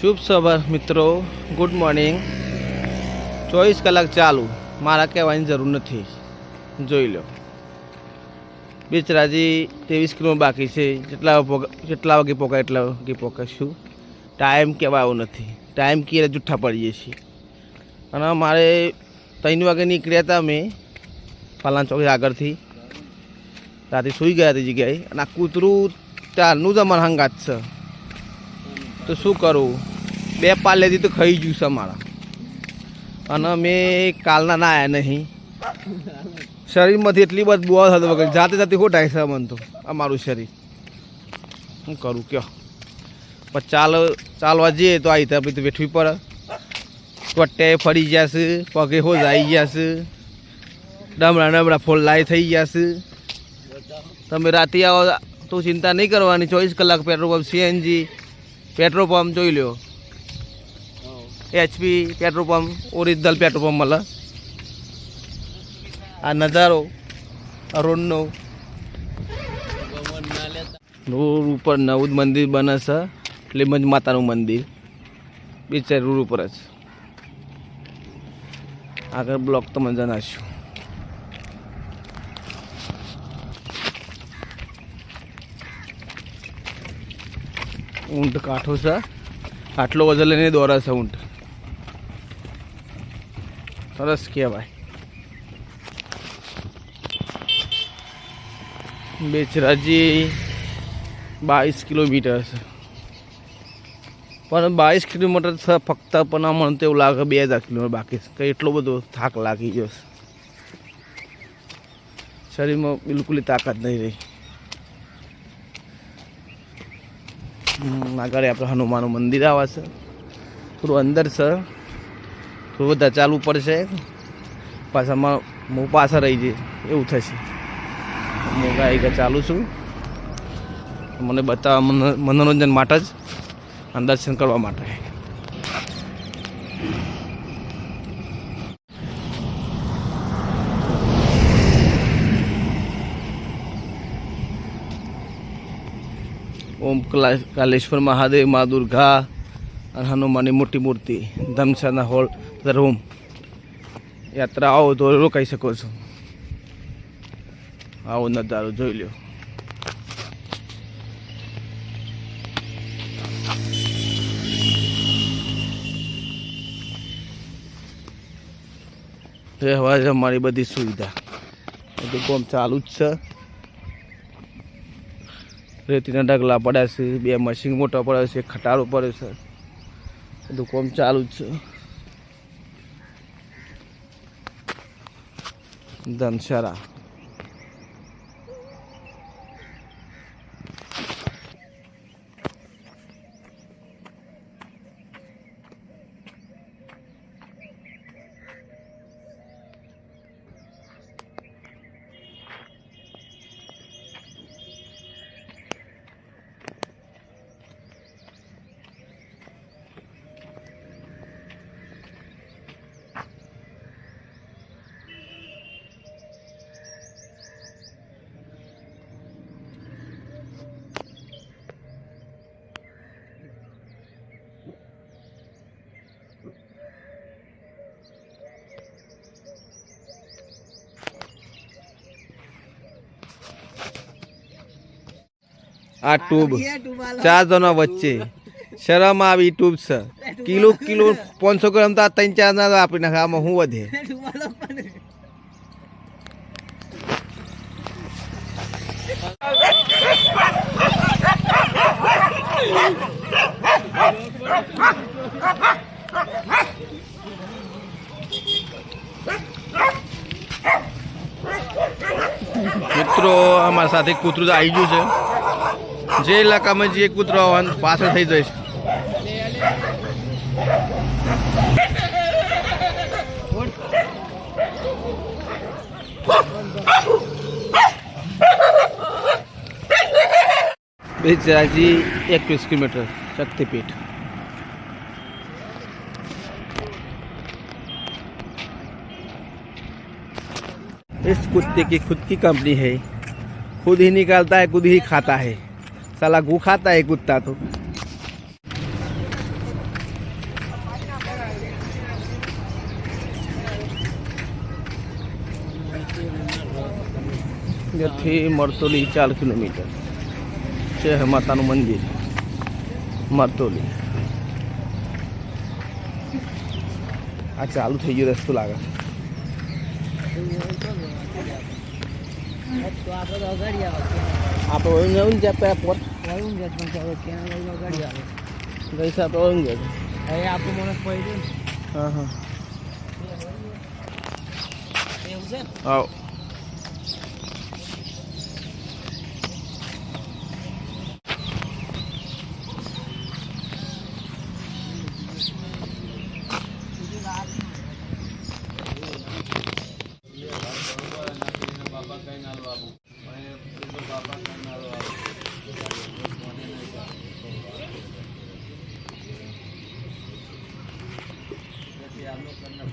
શુભ સવાર, મિત્રો. Good morning ચોવીસ કલાક ચાલુ. મારા કહેવાની જરૂર નથી. જોઈ લો. બેચરાજી ત્રેવીસ કિલો બાકી છે. જેટલા જેટલા વાગે પોકાય, એટલા વાગે પોકાશું ટાઈમ કહેવાય એવો નથી. ટાઈમ કીએ જુઠ્ઠા પડીએ છીએ. અને મારે ત્રણ વાગે નીકળ્યા હતા અમે પાલાન ચોકી આગળથી. રાતે સૂઈ ગયા હતી જગ્યાએ. અને આ કૂતરું ત્યારનું જ અમારા હંગાત છે. તો શું કરું? બે પાલેથી તો ખાઈ ગયું છે મારા. અને અમે કાલના ના આવ્યા નહીં. શરીરમાંથી એટલી બધી બુઆ થતો વગર. જાતે જાતે ખોટાય છે મને તો? અમારું શરીર. શું કરું? કયો? પણ ચાલ, ચાલવા જઈએ તો આવી ત્યાં પછી બેઠવી પડે. ટોટે ફરી છે, પગે હો ગયા છે. ડમરા ડમરા ફોલ લાઈ થઈ છે. તમે રાતે આવો, તો ચિંતા નહીં કરવાની. ચોવીસ કલાક petrol pump, CNG petrol pump જોઈ લ્યો. HP petrol pump original petrol pump મળે આ નજારો રોડનો રોડ ઉપર નવું જ મંદિર બને છે લીમજ માતાનું મંદિર. બીચે રોડ ઉપર જ. આગળ બ્લોક તો મને જણાવશું. ઊંટ કાઠો છે. આટલો વજન લઈને દોરે છે ઊંટ. સરસ કહેવાય. બેચરાજી બાવીસ કિલોમીટર છે. પણ બાવીસ કિલોમીટર છે ફક્ત, પણ મને તો એવું લાગે બે હજાર કિલોમીટર બાકી છે. કંઈ એટલો બધો થાક લાગી ગયો છે. શરીરમાં બિલકુલ તાકાત નહીં રહી. આગળ આપણે હનુમાનનું મંદિર આવે છે. થોડું અંદર છે. થોડું બધા ચાલવું પડશે. પાછામાં હું પાછા રહી જઈએ એવું થશે. હું ગાયિકા ચાલુ છું. મને બતાવવા મનો- મનોરંજન માટે જ દર્શન કરવા માટે. ઓમ કાલેશ્વર મહાદેવ, મા દુર્ગા અને હનુમાનની મોટી મૂર્તિ ધમશાના હોલ રૂમ યાત્રા આવો તો રોકાઈ શકો છો. આવો નજારો જોઈ લ્યો. રહેવા જમવાની બધી સુવિધા. બધું કોમ ચાલુ જ છે. રેતીના ઢગલા પડ્યા છે, બે મશીન મોટા પડ્યા છે ખટારો પડ્યો છે. બધું કામ ચાલુ જ છે. ધનશાળા આ ટ્યુબ ચાર જણા વચ્ચે. શરમ આવી ટ્યુબ છે. કિલો કિલો પાંચસો ગ્રામ તો ત્રણ ચાર ના આપી નાખે આમાં શું વધે? મિત્રો અમારા સાથે કૂતરું આવી ગયું છે. જે ઇલાકામાં જે કૂતરો આવવાનું પાછળ થઈ જઈશ બેચરાજી એકવીસ કિલોમીટર શક્તિપીઠ इस कुत्ते की खुद की कंपनी है खुद ही निकालता है खुद ही खाता है સાલા ગુ ખાતા એ કૂદતા તો ત્યાંથી મરતોલી ચાર કિલોમીટર છે માતાનું મંદિર મરતોલી આ ચાલુ થઈ ગયું રસ્તો લાગે આપણે જવું ને ત્યાં વળું ગયા પણ ચાલો ત્યાં લઈને અગાડી આવે ગઈ સાથે ઓઈન ગયા હવે આપણું માણસ પડ્યું હા. હા. ને એવું છે? ને આવો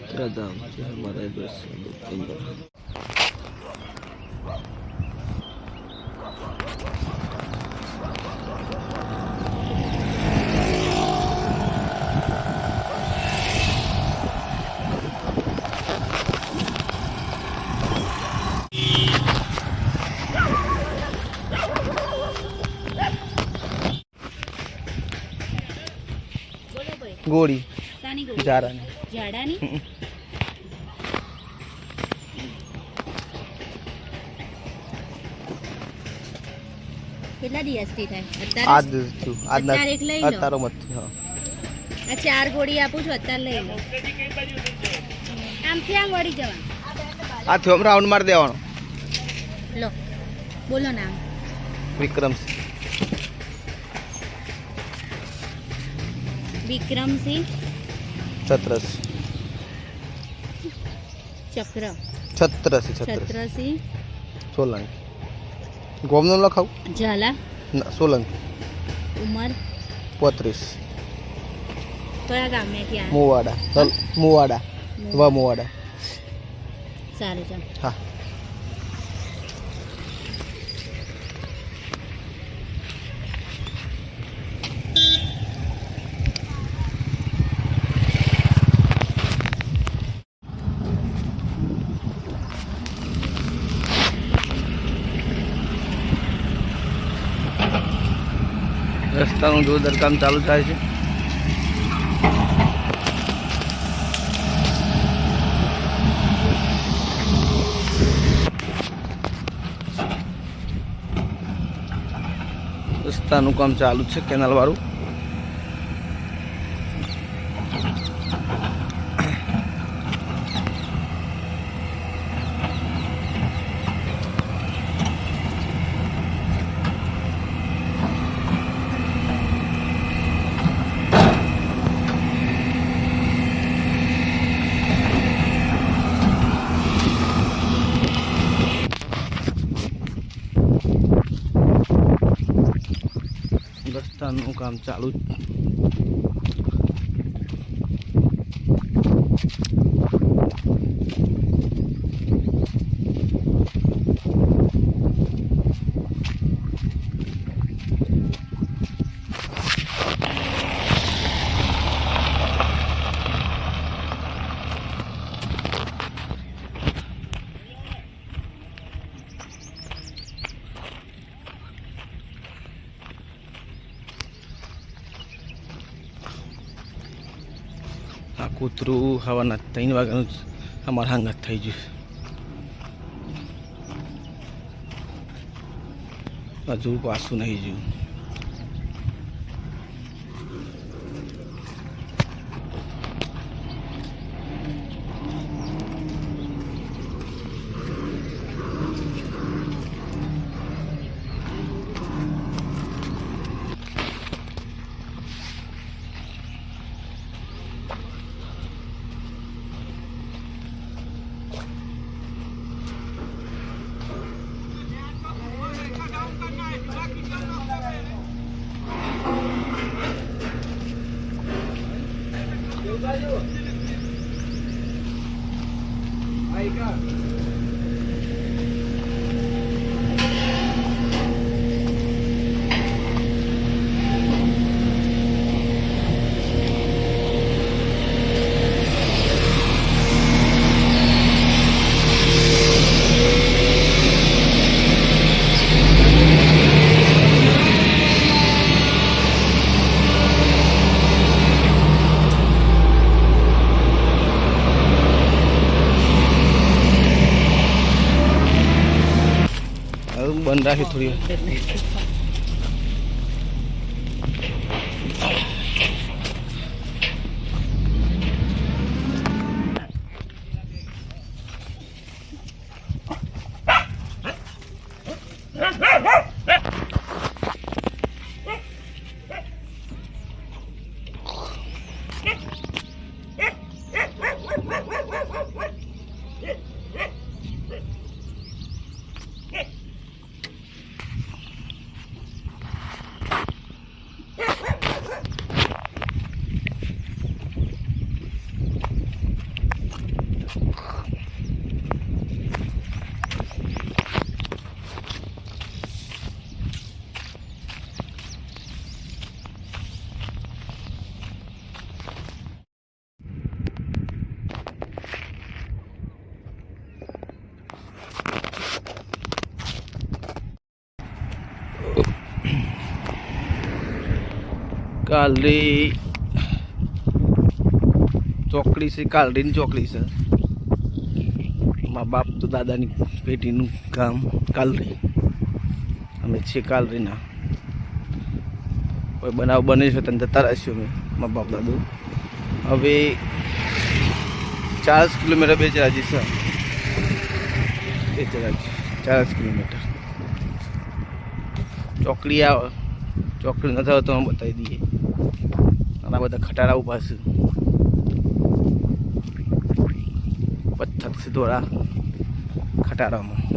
પ્રધાન છે અમારા દસ બોલો ભાઈ ગોળી. ઝાડાની? હમ. કેટલા દિવસથી થાય? આજ અત્યારે મત હા આ ચાર ગોળી આપું છું અત્યારે લઈ લો. આમથી આમ વળી જવાનું. આ થયો રાઉન્ડ માર દેવાનો. લો બોલો નામ વિક્રમ વિક્રમસિંહ છત્રસ ચક્ર છત્રસી છત્રસ સોલંકી ગોમનું લખાવ ઝાલા ના સોલંકી ઉમર પોત્રીસ કયા ગામમાંથી ત્યાં મુવાડા મુવાડા વા મુવાડા સારું ચાલ હા રસ્તાનું જોરદાર ચાલુ થાય છે. રસ્તાનું કામ ચાલુ છે કેનાલ વાળું રસ્તાનું કૂતરું હવાના ત્રણ વાગ્યાનું અમારા હાંગત થઈ ગયું. હજુ પાછું નહીં જ્યું કાલરી ચોકડી છે, કાલરીની ચોકડી છે. મા બાપ તો દાદાની પેટીનું ગામ કાલરી. અમે છીએ કાલરીના. કોઈ બનાવ બને છે તને જતા રહીશું અમે મા બાપ દાદુ. હવે ચાલીસ કિલોમીટર બેચરાજી છે. બેચરાજી ચાલીસ કિલોમીટર. ચોકડી આવે, ચોકડી નથી આવે તો અમે બતાવી દઈએ. આ બધા ખટારા ઊભા છે. પથ્થર છે દોરા ખટારામાં.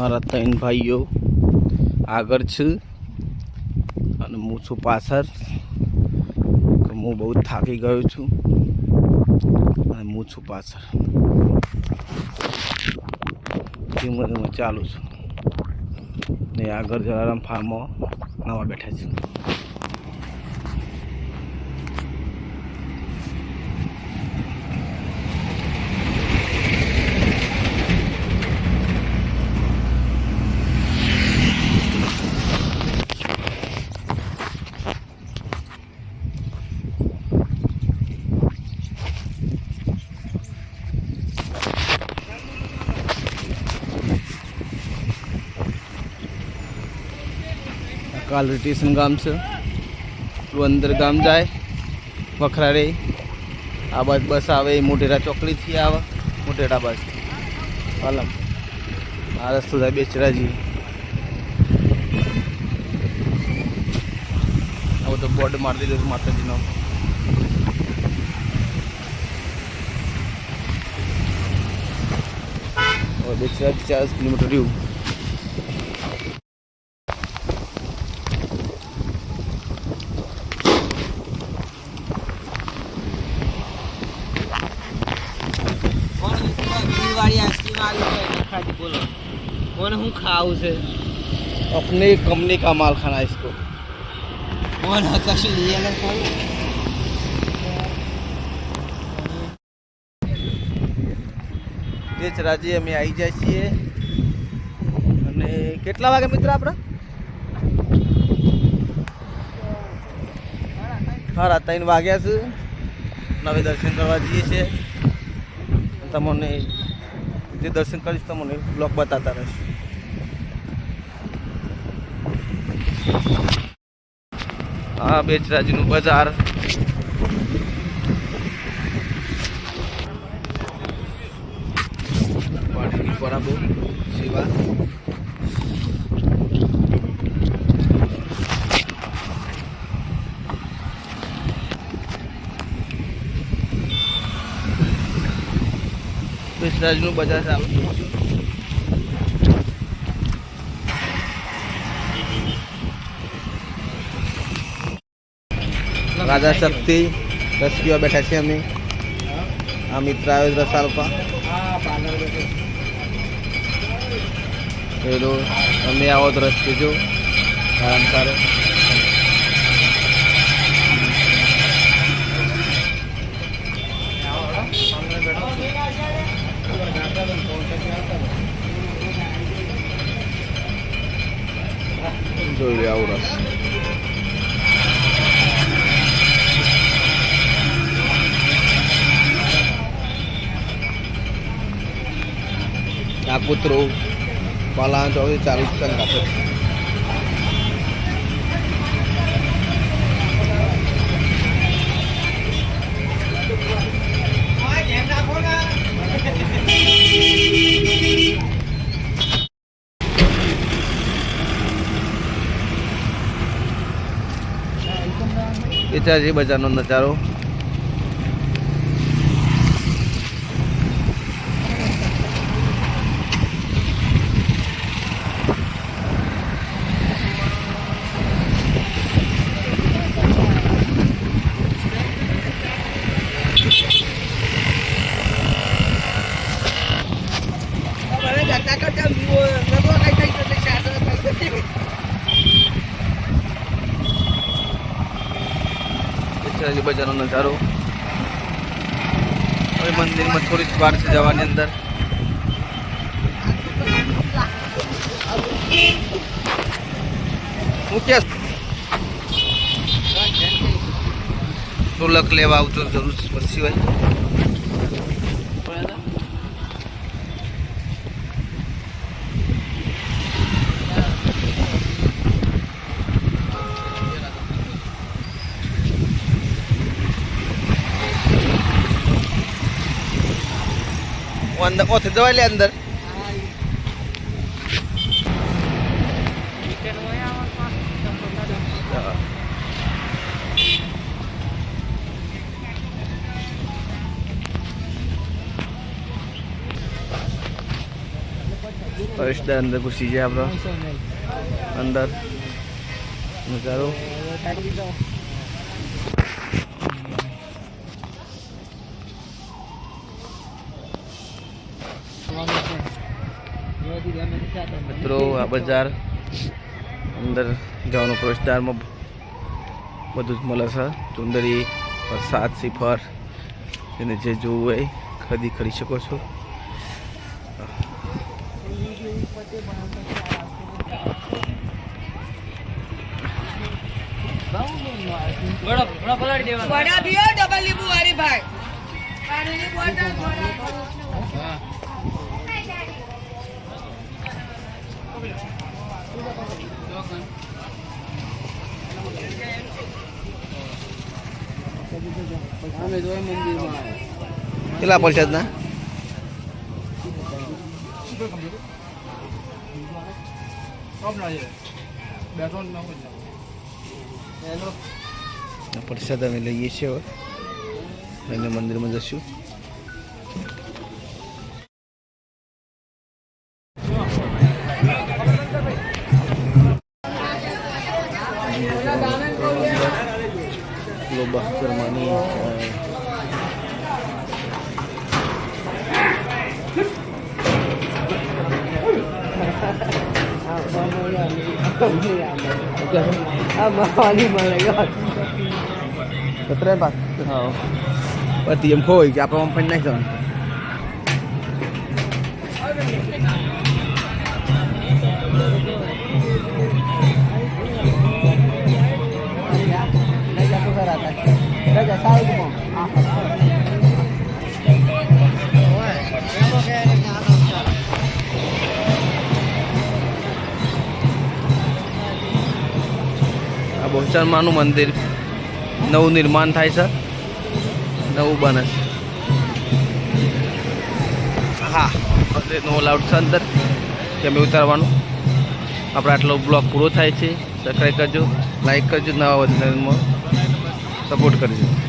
મારા ત્રણ ભાઈઓ આગળ છે અને હું છું પાછળ. હું બહુ થાકી ગયો છું અને હું છું પાછળ. ધીમે ધીમે ચાલું છું. ને આગળ જલારામ ફાર્મમાં નવા બેઠા છે. કાલ સ્ટેશન ગામ છે? પેલું અંદર ગામ જાય વખરાડે આ બાજ બસ આવે મોટેરા ચોકડીથી આવે મોટેરા બસ પાલમ આ રસ્તો થાય બેચરાજી. આ તો બોર્ડ મારી દીધો માતાજીનો. બેચરાજી ચાલીસ કિલોમીટર રહ્યું વાળી આઈસ્ક્રીમ આવી છે એને ખાધી બોલો મને હું ખાવું છે अपने कंपनी का माल खाना है इसको મને કશું લઈએ ને ખાવું તે જ રાજે અમે આવી જાય છીએ અને કેટલા વાગે મિત્ર આપણા સાડા ત્રણ વાગ્યા છે નવે દર્શન કરવા જઈએ છીએ તમને જે દર્શન કરીશ તમને બ્લોગ બતાતા રહીશ હા બેચરાજીનું બજાર. પાણીની બરાબર સેવા. બેસરાજનું બજાર ચાલુ. રાજા શક્તિ રસકીઓ બેઠા છે અમે. આ મિત્ર રસાલ પણ પેલો, તમે આવો તો રસ્તે જો. આરામ સારો. જોઈ લે આવું રસ્તો. કૂતરો પાલા ચોથી ચાલુ જ છે ને કાપે. એ છે બજારનો નજારો એ નજારો હવે મંદિરમાં થોડીક વાર છે જવાની અંદર. કે ઢોલક લેવા આવતો જરૂર પછી અંદર ઓથી દવાઈ લે અંદર. પરેશદા અંદર ઘૂસી જાય આપણો. અંદર. નજારો મિત્રો આ બજાર. અંદર જવાનો પ્રવેશદ્વારમાં બધું જ મળે છે. ચુંદરી વરસાદ સિફર એને જે જોવું હોય ખરીદી કરી શકો છો. ભાઈ. કેટલા પરસાદના ના પ્રસાદ અમે લઈએ છીએ હવે. અને મંદિરમાં જશું. Betul Pak? Oo. Pati yung koy, kaya pa mong બહુચરમાનું મંદિર. નવું નિર્માણ થાય છે. નવું બને છે. હા નો અલાઉડ છે અંદર. કેમ ઉતારવાનું? આપણે આટલો બ્લોગ પૂરો થાય છે. સબસ્ક્રાઈબ કરજો, લાઈક કરજો, નવા વધારમાં સપોર્ટ કરજો.